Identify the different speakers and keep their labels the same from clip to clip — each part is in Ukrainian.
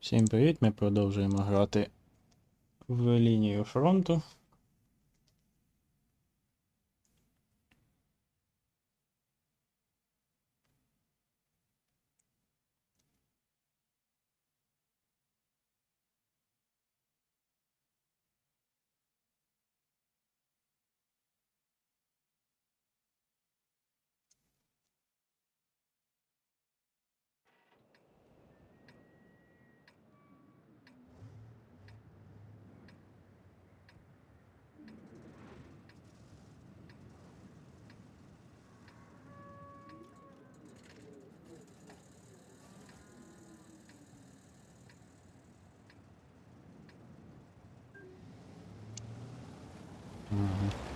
Speaker 1: Всім привіт! Ми продовжуємо грати в лінію фронту. Mm-hmm.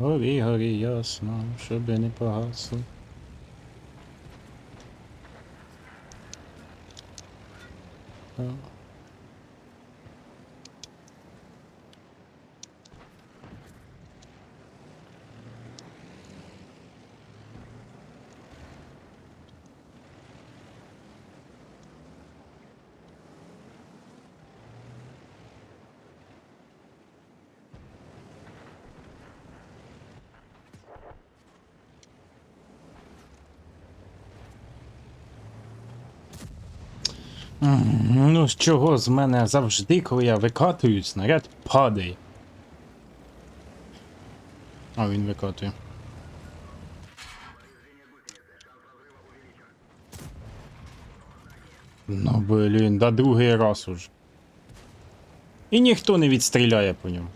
Speaker 1: Горі, горі, ясно, щоби не погасло. О. Ну, з чого з мене завжди, коли я викатую, снаряд падає. А він викатує. Ну, блін, да другий раз уже. І ніхто не відстріляє по ньому.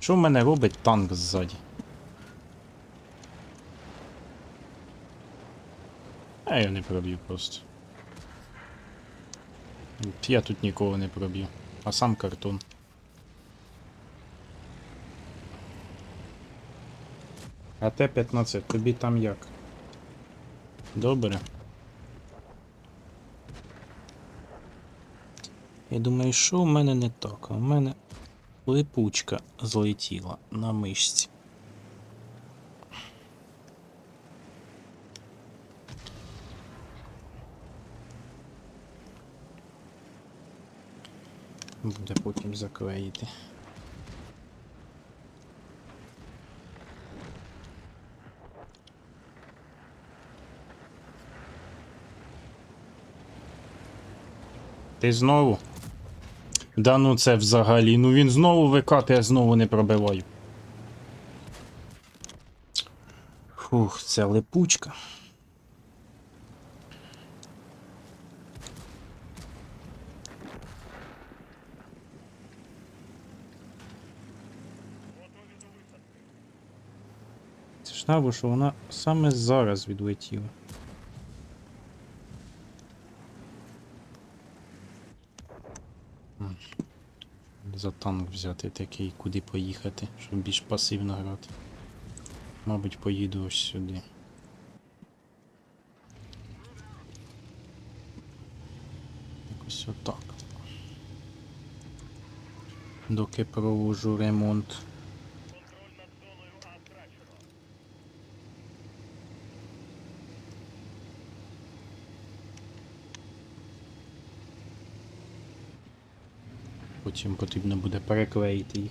Speaker 1: Що в мене робить танк ззаді? Я не проб'ю просто. Я тут нікого не проб'ю. А сам картон. А Т-15, тобі там як? Добре. Я думаю, що в мене не так? А в мене липучка злетіла на мишці. Буде потім заклеїти. Ти знову? Да ну це взагалі. Ну він знову викатує, я знову не пробиваю. Фух, це липучка. Ж набо, що вона саме зараз відлетіла. За танк взяти такий, куди поїхати, щоб більш пасивно грати. Мабуть, поїду ось сюди. Якось отак. Доки провожу ремонт. потім потрібно буде переклеїти їх.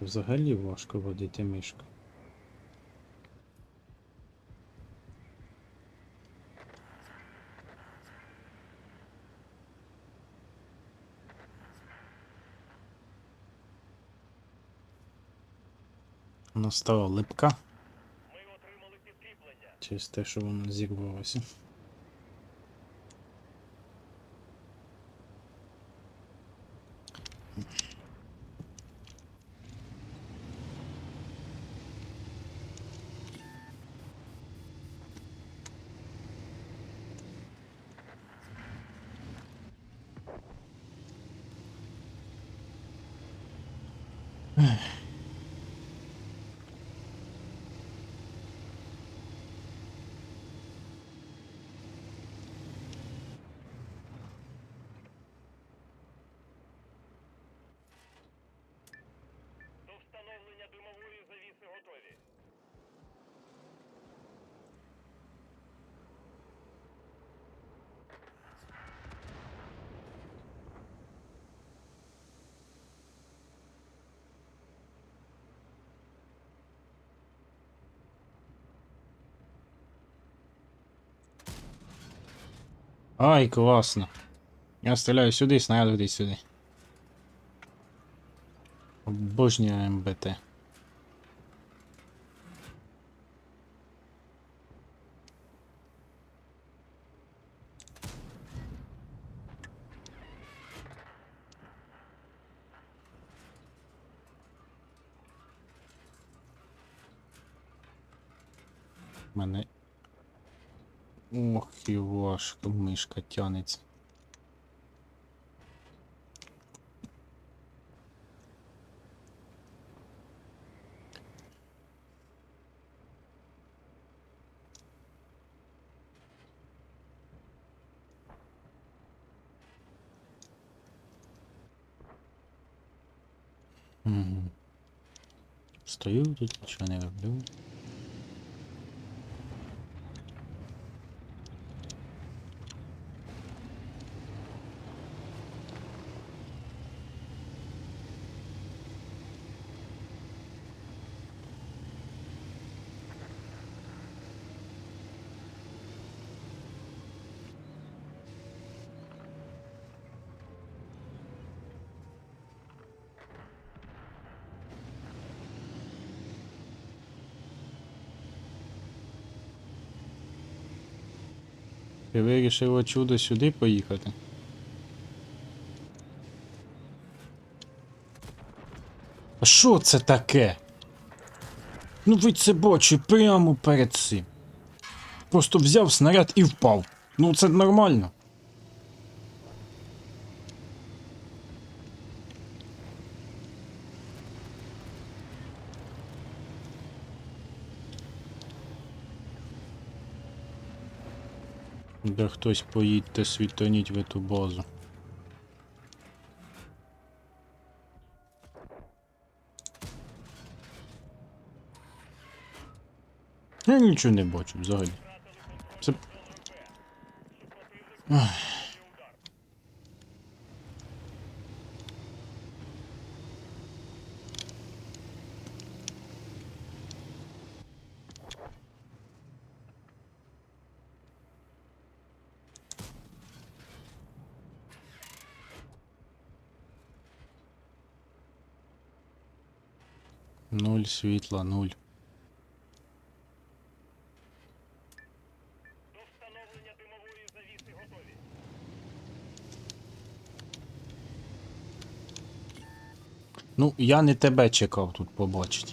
Speaker 1: Взагалі важко водити мишку. Вона стала липка. Через те, що воно зірвалося.
Speaker 2: Готові.
Speaker 1: Ай, класно. Я стріляю сюди, снаряд летить сюди. Обожнюю МБТ. Мене. Ох, і важко мишка тянеться. Стою тут, нічого не роблю. Ти вирішила чудо сюди поїхати? А що це таке? Ну ви це бачите прямо перед цим. Просто взяв снаряд і впав. Ну це нормально. Хтось поїдьте світоніть в эту базу. Я нічого не бачу взагалі. Це. Ах. Нуль світла, нуль. Ну, я не тебе чекав тут побачити.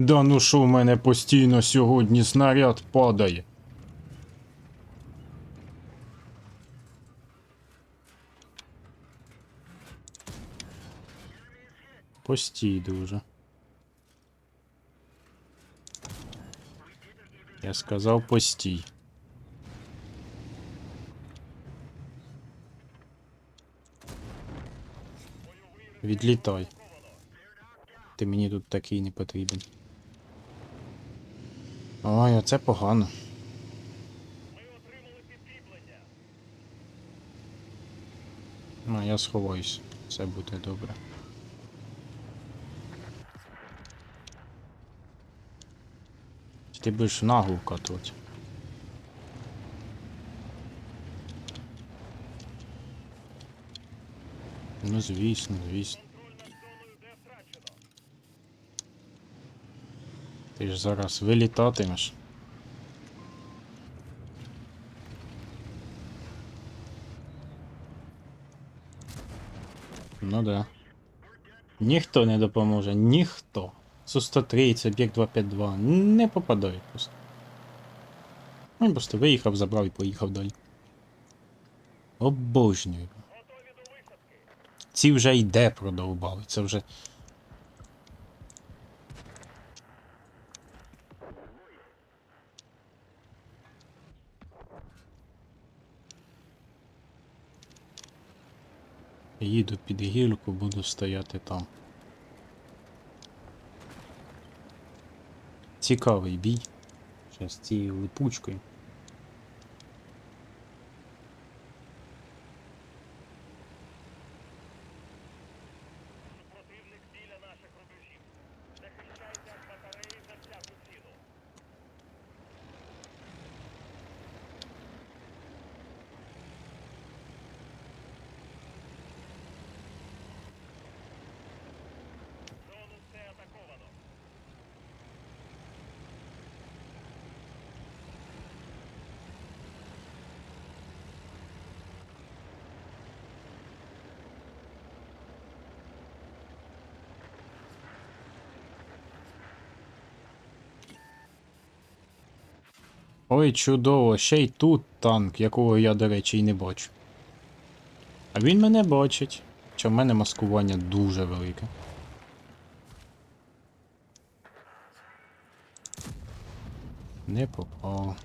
Speaker 1: Да ну що в мене постійно сьогодні снаряд падає. Постій дуже. Я сказав постій. Відлітай. Ти мені тут такий не потрібен. Ой, оце погано. Ну, я сховаюсь. Все буде добре. Ти будеш наглу вкатувати. Ну, звісно, звісно.
Speaker 2: Контроль над зоною де втрачено.
Speaker 1: Ти ж зараз вилітатимеш. Ну да. Ніхто не допоможе, ніхто. Су-130, об'єкт 252. Не попадають просто. Він просто виїхав, забрав і поїхав далі. Обожнюю. Ці вже йде продовбали. Це вже. Їду під гільку, буду стояти там. Цікавий бій. Зараз цією липучкою. Ой, чудово, ще й тут танк, якого я, до речі, і не бачу. А він мене бачить. Що в мене маскування дуже велике. Не попав.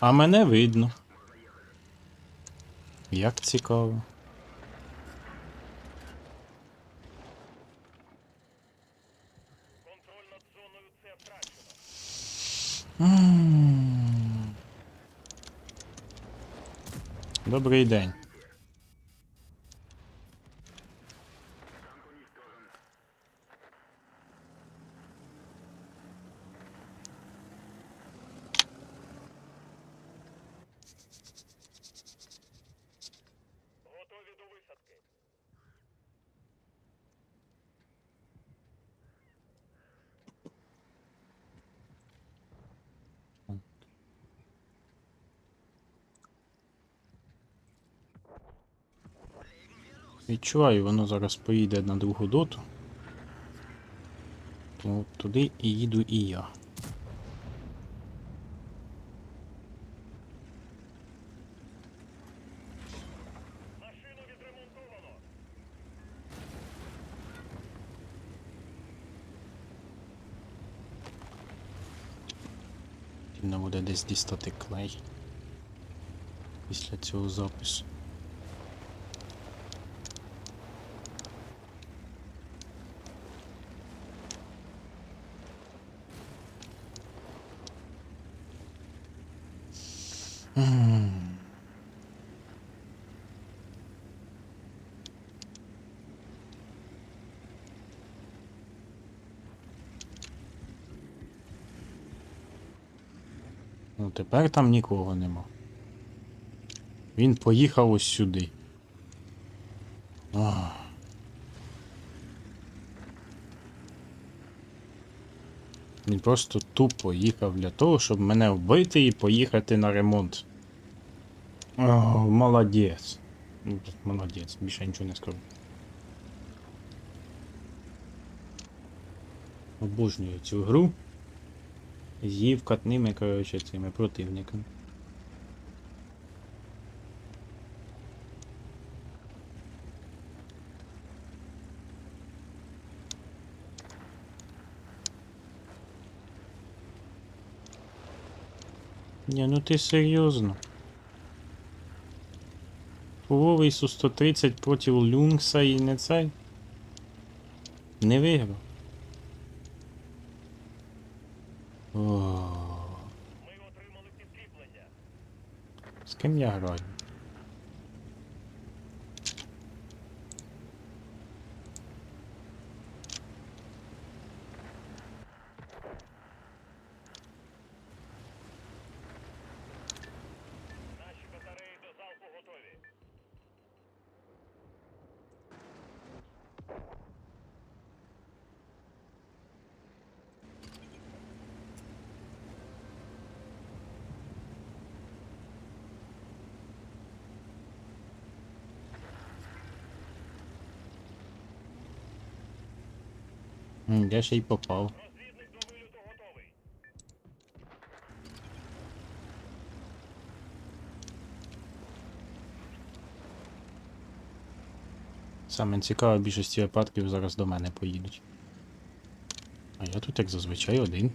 Speaker 1: А мене видно. Як цікаво.
Speaker 2: Контроль над зоною С втрачено.
Speaker 1: М. Добрий день. Відчуваю, воно зараз поїде на другу доту. Тому туди і їду і я. Потрібно буде десь дістати клей. Після цього запису. Тепер там нікого нема. Він поїхав ось сюди. Ах. Він просто тупо їхав для того, щоб мене вбити і поїхати на ремонт. О, молодець. Ну, Молодець, більше нічого не скажу. Обожнюю цю гру. З'їв катними, коротше, цими противниками. Ні, ну ти серйозно. Фуловий Су-130 проти Люнкса і не цей. Не виграв. О, з ким я граю?
Speaker 2: Наші батареї до залпу готові.
Speaker 1: Я ще й попав. Саме цікаве, більшості випадків зараз до мене поїдуть. А я тут, як зазвичай, один.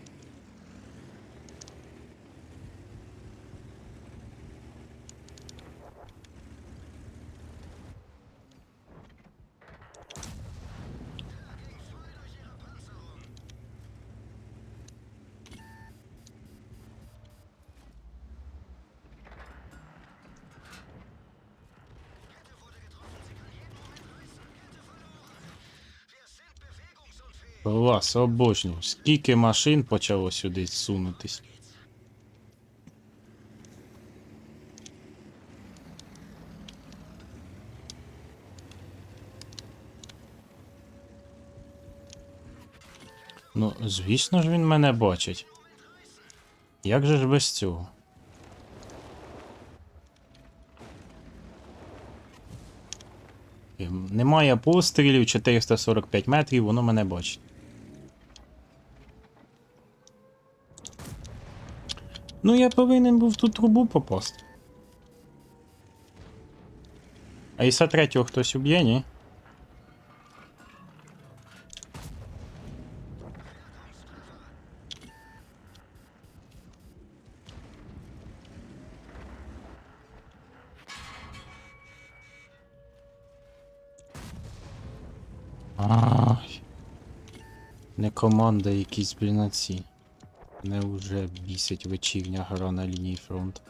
Speaker 1: Клас, обожнюю. Скільки машин почало сюди сунутись. Ну, звісно ж він мене бачить. Як же ж без цього? Ем, Немає пострілів 445 метрів, воно мене бачить. Ну, я повинен був в ту трубу попасти. А іса третього хтось уб'є, ні? Ай. Не команда якісь, блін, ці. Не вже бісить вечірня гра на лінії фронту.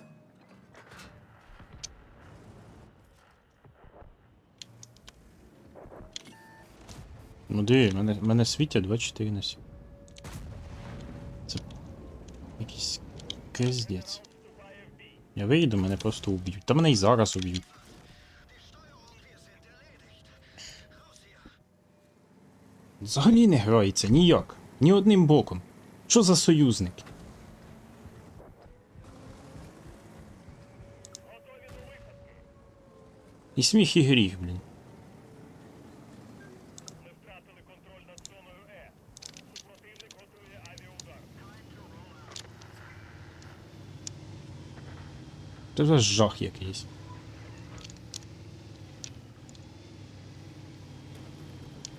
Speaker 1: Ну диви, мене, мене світять 24 на 7. Це якийсь киздець. Я вийду, мене просто уб'ють. Та мене і зараз уб'ють. Взагалі не грається ніяк. Ні одним боком. Що за союзники? І сміх і гріх, блін.
Speaker 2: Ми втратили контроль над зоною Е. Супротивник готує авіаудар.
Speaker 1: Це вже жах якийсь.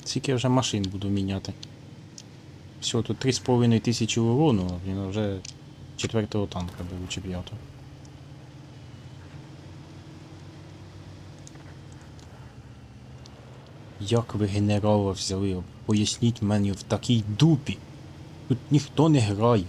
Speaker 1: Скільки я вже машин буду міняти. Все, тут 3,5 тисячі урону, він вже четвертого танка був чи п'ятого. Як ви генерала взяли? Поясніть мені в такій дупі. Тут ніхто не грає.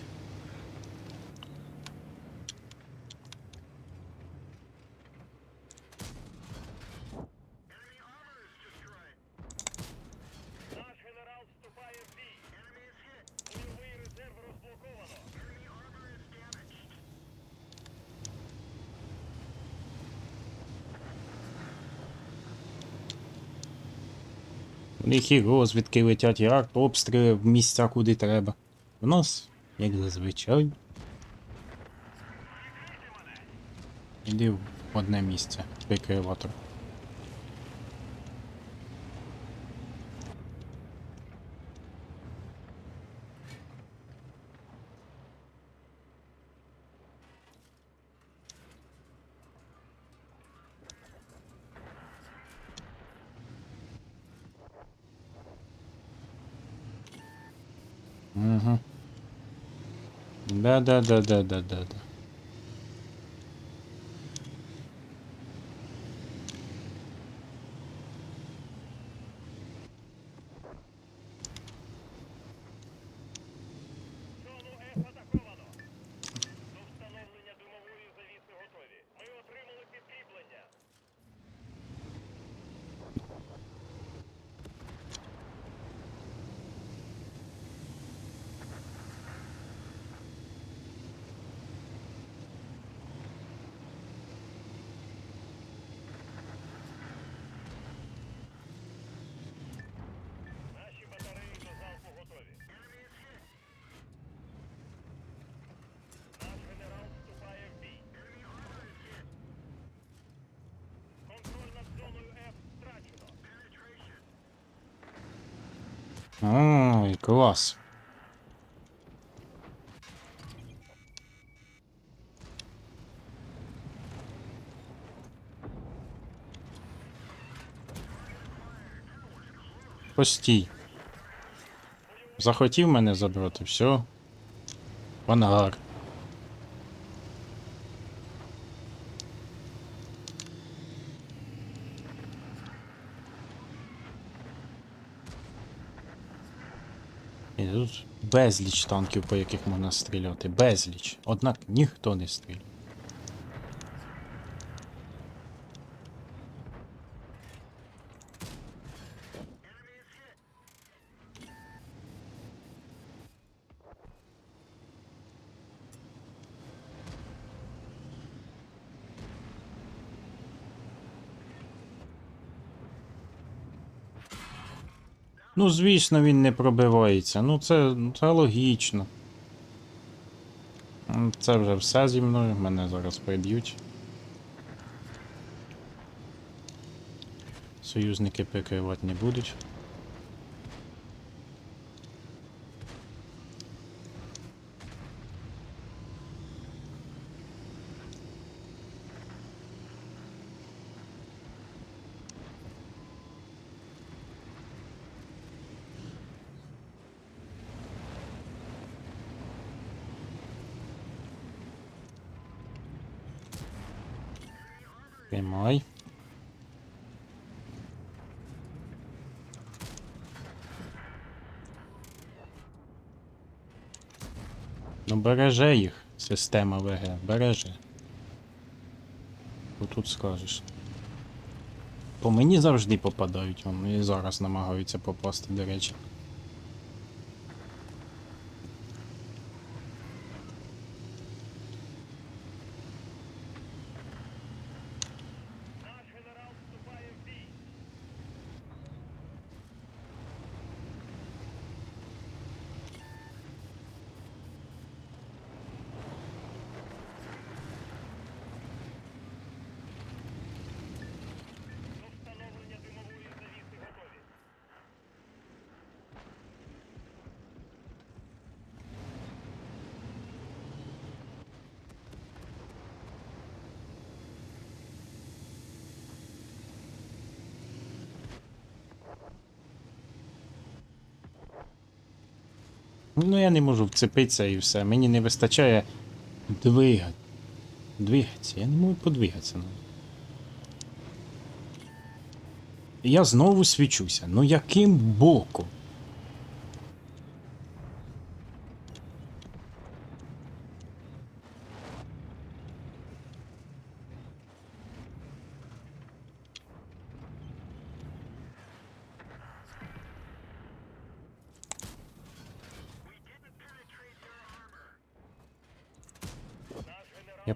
Speaker 1: У розвідки летять, і артобстріли в місця, куди треба. У нас, як зазвичай. Іди в одне місце, прикриватор. Угу. Да-да-да-да-да-да-да. Ой, клас. Постій. Захотів мене забрати, все. Панагар. І тут безліч танків, по яких можна стріляти. Безліч. Однак ніхто не стріляє. Ну, звісно, він не пробивається. Ну, це, це логічно. Це вже все зі мною, мене зараз приб'ють. Союзники прикривати не будуть. Приймай. Ну береже їх система ВГ, береже. Що тут скажеш? По мені завжди попадають, вон, і зараз намагаються попасти, до речі.
Speaker 2: Наш генерал вступає в бій. До встановлення димової завіси готові.
Speaker 1: Ну я не можу вцепитися і все. Мені не вистачає двигати. Двигатися. Я не можу подвигатися. Ну. Я знову свічуся. Ну яким боком?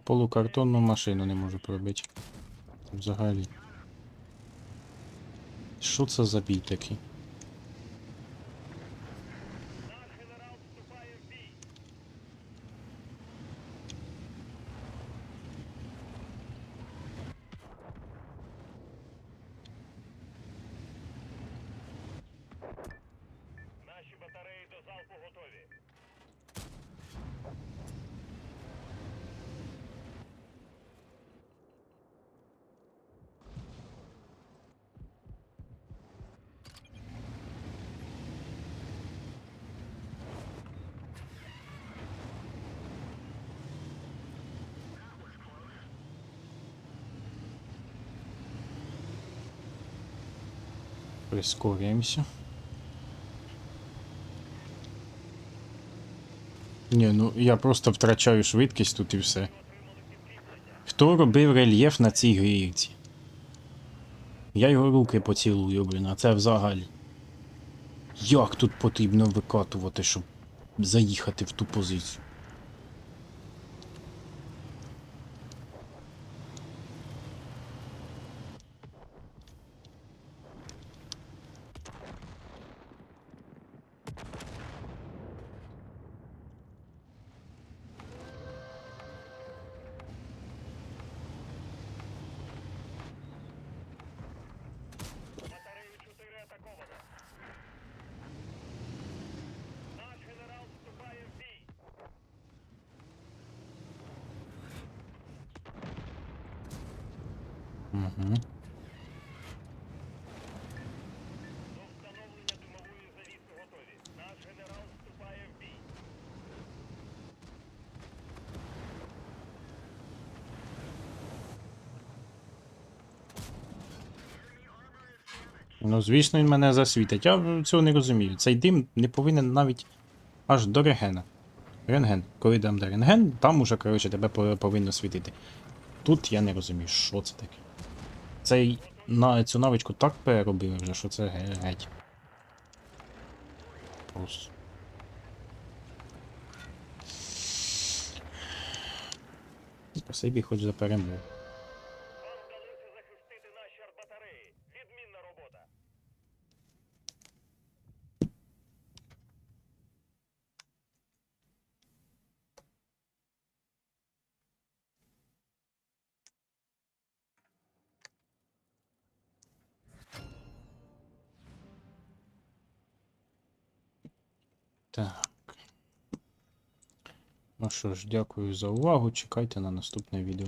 Speaker 1: Полукартонну машину не можу пробити. Взагалі. Що це за бій такий? Прискорюємося. Ні, ну я просто втрачаю швидкість тут і все. Хто робив рельєф на цій гірці? Я його руки поцілую, блін, а це взагалі. Як тут потрібно викатувати, щоб заїхати в ту позицію?
Speaker 2: Бій.
Speaker 1: Ну, звісно, він мене засвітить. Я цього не розумію. Цей дим не повинен навіть аж до рентгена. Рентген. Коли дам до рентген, там уже, коротше, тебе повинно світити. Тут я не розумію, що це таке. Цей на цю навичку так переробили вже, що це ге- геть. Просто. Спасибі хоч за перемогу. Що ж, дякую за увагу. Чекайте на наступне відео.